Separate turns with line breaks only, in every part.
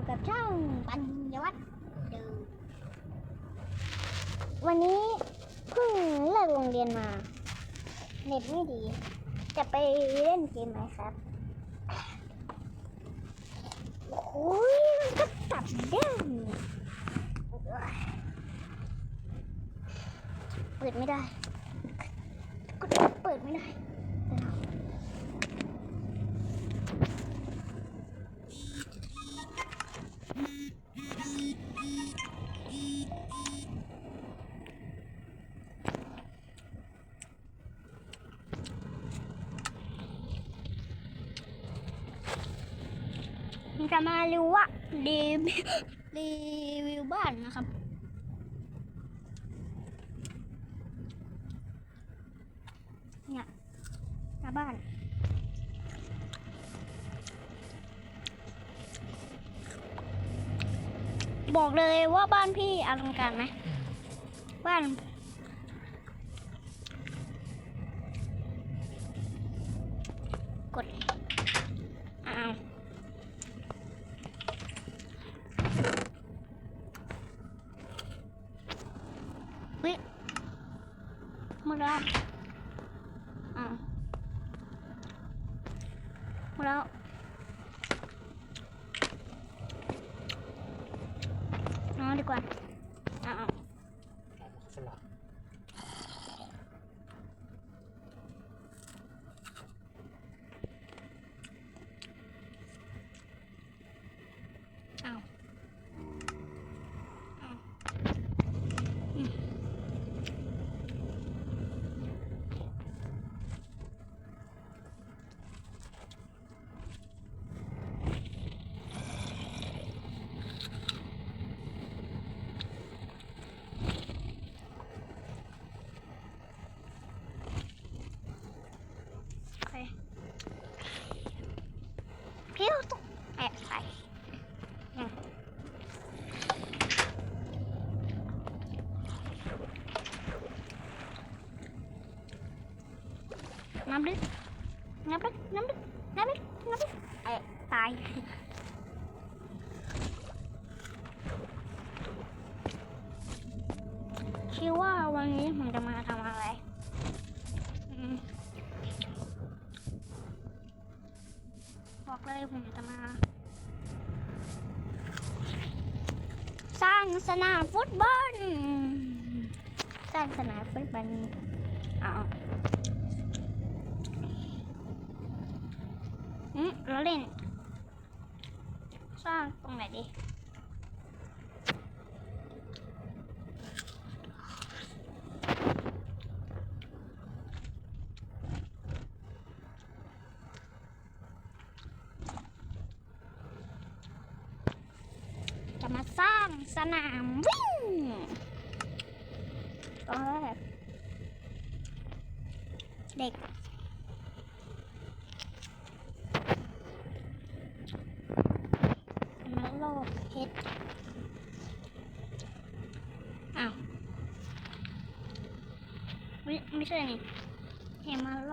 อยู่กับช่องปัญญวัฒน์เดิมวันนี้เพิ่งเลิกโรงเรียนมา เน็ตไม่ดี จะไปเล่นเกมไหมครับโอ้ยมันก็ตัดด้านเปิดไม่ได้กดเปิดไม่ได้ มารีวิวว่ารีรีวิวบ้านนะครับ เนี่ยหน้าบ้านบอกเลยว่าบ้านพี่อลังการไหมบ้าน กดอ้าว เฮ้ยหมดแล้ว อ่าหมดแล้วนอนดีกว่าอ้าว
สลับ
อ้าวอ้าวอืมโอเคพี่ต้องแอบใส่ นับดินับดินับดินับดินับดิ เอ๊ะตาย คิดว่าวันนี้ผมจะมาทำอะไรอืมบอกเลยผมจะมา สร้างสนามฟุตบอล สร้างสนามฟุตบอลอ้าว อืมเราเล่น สร้างตรงไหนดีจะมาสร้างสนามวิ่งตอนแรกเด็ก มาโลกเพชรอ้าว ไม่ไม่ใช่นี่เฮมาโล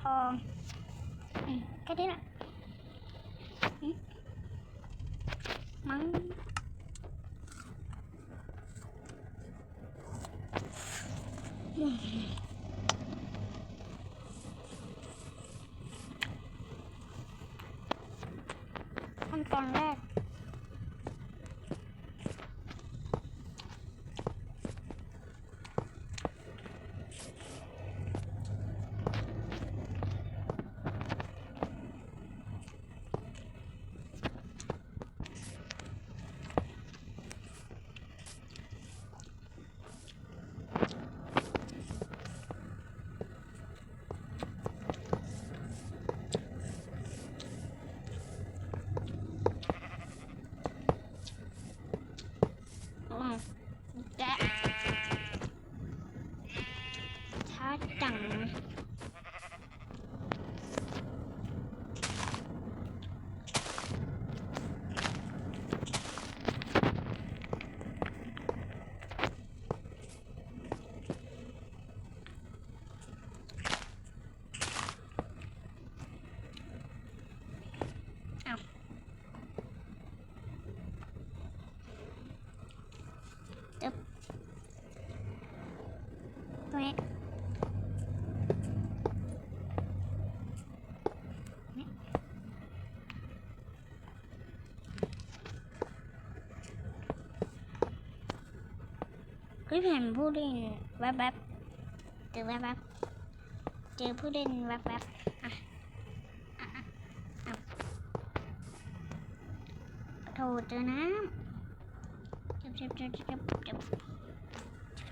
ทองอืมแค่นี้แหละะเฮ้เห็นผู้เล่นแวบๆเจอแวบๆเจอผู้เล่นแวบๆอะอะอะโถเจอน้ำเจ็บเจ็บเจ็บเจ็บเจ็บ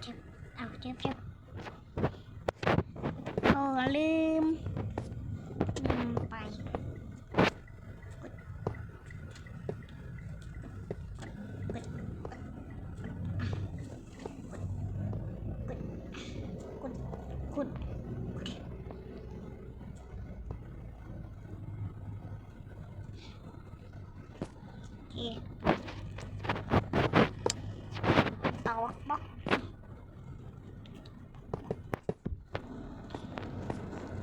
เจ็บเอาเจ็บเจ็บ โถลืมลืมไป กุดโอเคเตาบล็อก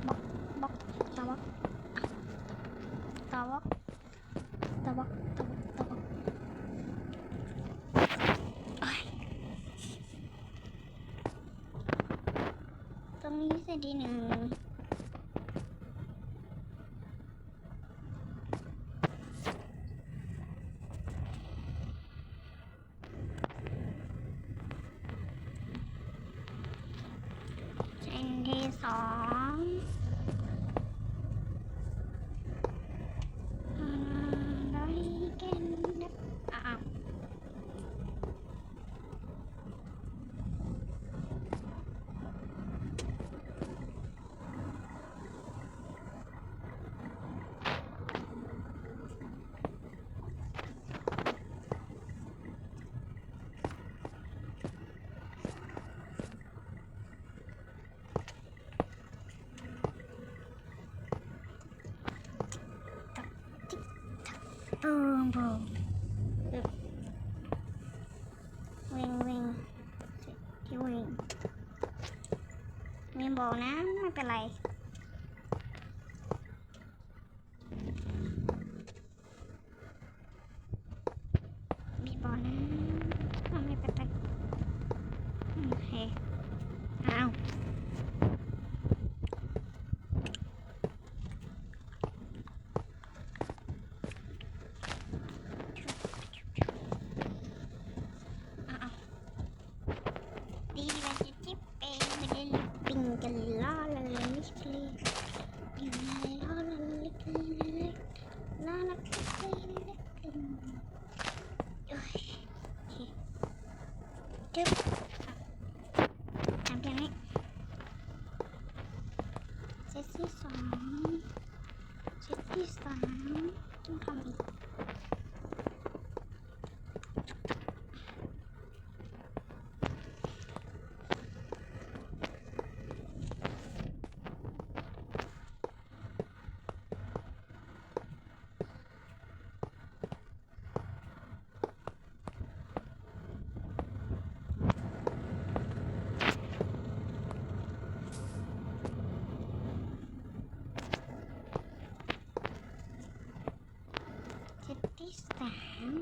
บล็อกบล็อกเตาบล็อกเตาบล็อกเตาบล็อกเตาบล็อกเตาบล็อกโอ้ยตรง ที่หนึ่งเส้นที่สองอะไรกันนะอ้าวบูมบูมอึ๊บวิ่งวิ่งที่วิ่งมีบ องนะไม่เป็นไร มีบอกนะไม่เป็นไรโอเคอ้าว อ้าวดีเลยจะจิ๊บเองไม่ได้ปิงกันล่อละเลยนิสลีอยู่ในล่อละเล็กเล็กล่อละเล็กเล็กโอ้ยโอเคจึ๊บทำอย่างนี้เซตที่สองเซตที่สามต้องทำอีก เซตที่สาม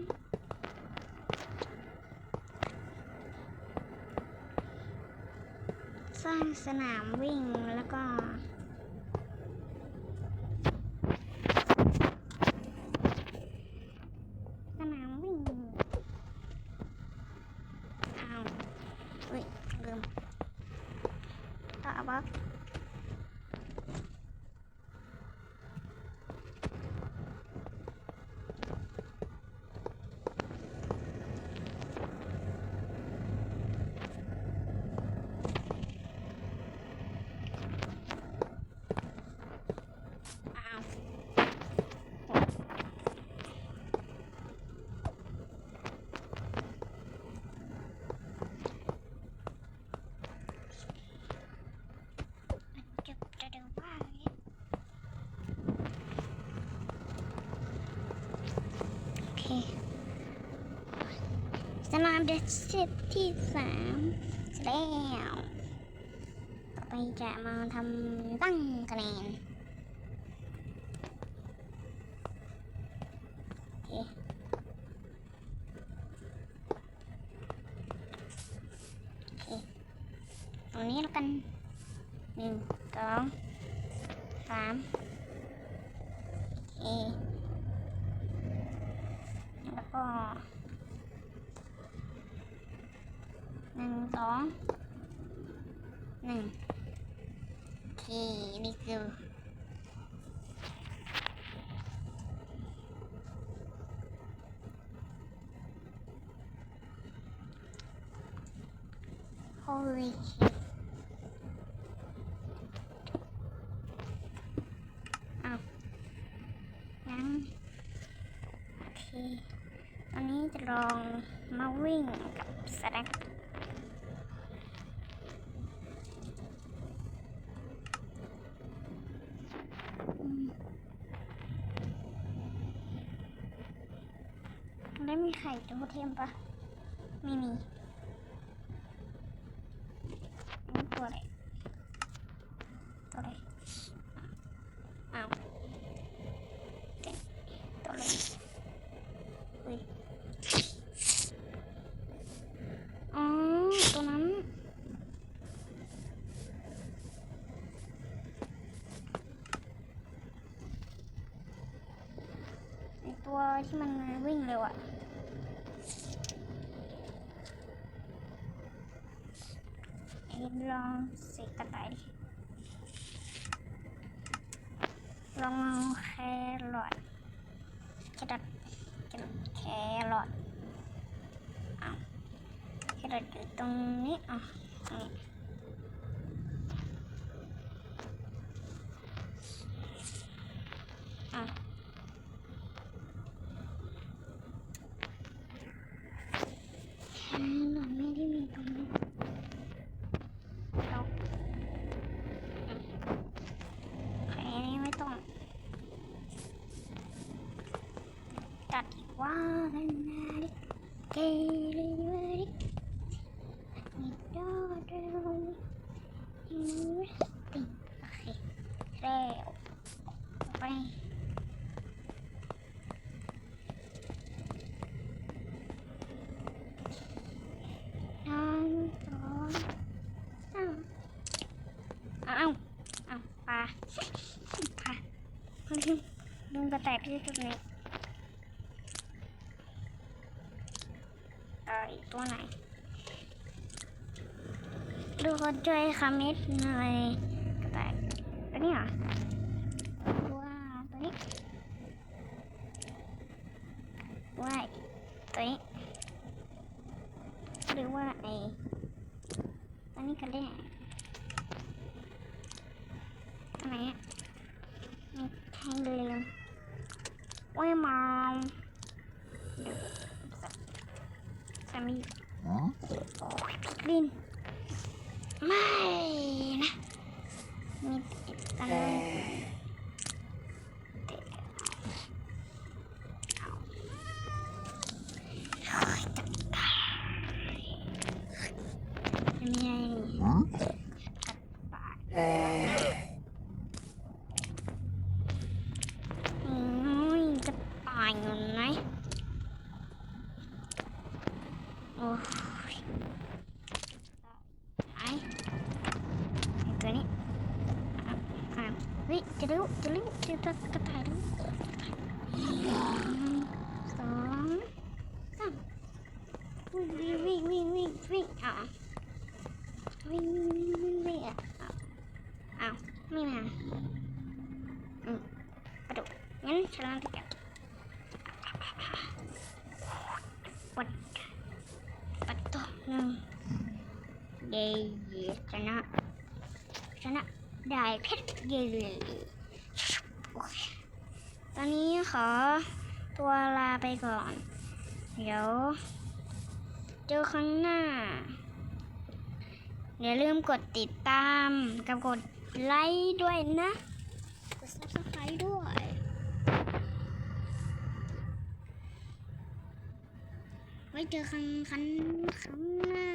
สร้างสนามวิ่งแล้วก็ สนามวิ่งอ้าวเฮ้ยลืมต่อบักอ้าว จะจะดูว่าไงโอเค สนามเด็กเซตที่สามเสร็จแล้วต่อไปจะมาทำตั้งคะแนนโอเคโอเคตรงนี้แล้วกันหนึ่งสองสามโอเคแล้วก็ หนึ่งสองหนึ่งโอเคนี่คือโ Holy shit อ้าวยังโอเค ตอนนี้จะลองมาวิ่งกับสแน็คอืมแล้วมีไข่ โทเทมปะไม่มีอันนี้ตัวอะไร ตัวอะไร อ้าวเอ๊ะตัวอะไรอุ้ย อ๋อ ตัวนั้น ไอตัวที่มันวิ่งเร็วอะไอ้ลองเสกกระต่ายดิลองเอาแครอทแครอทแครอทแครอทอยู่ตรงนี้อะตรงนี้อะ อืมหนูไม่ได้มีตรงนี้เราใครนี้ไม่ต้องจัดอีกว่ากันนะดิเกลิเวริมีดอเดลอินเวสติ้งโอเคแล้วไปหนึ่งสองสามอ้าวอ้าวปลาปลาลืม ลืมกระแตกที่จุดนี้เอออีกตัวไหนดูคนช่วยคามิดหน่อยกระต่ายตัวนี้เหรอตัวตัวนี้ว่าตัวนี้หรือว่าไอ้ตัวนี้กันได้ตัวไหนอะมีแทงเรืองว่ายมองเดี๋ยวสามี โอ้ยพิกลิน ไม่นะ มีติดกันเลยเตะเอาโอ้ยจัดการไม่มีอะไรนี่กัดปากโอ้ยจะตายอยู่ไหนโอ้ย ไอ้ไอ้ตัวนี้อะอะเฮ้ยจะรู้จะรู้จะจะกระต่ายรู้หนึ่งสองสามวิ่งวิ่งวิ่งวิ่งวิ่งวิ่งอะวิ่งวิ่งวิ่งวิ่งวิ่งอะอ้าวอ้าวไม่มาอืมกระโดดงั้นฉันลองติดกันปัดปัดตัวหนึ่ง เย้ชนะชนะได้ เย้โอเคตอนนี้ขอตัวลาไปก่อน เดี๋ยว เจอครั้งหน้า อย่าลืมกดติดตามกับกดไลค์ด้วยนะ กด subscribe ด้วยไว้เจอครั้งครั้งครั้งหน้า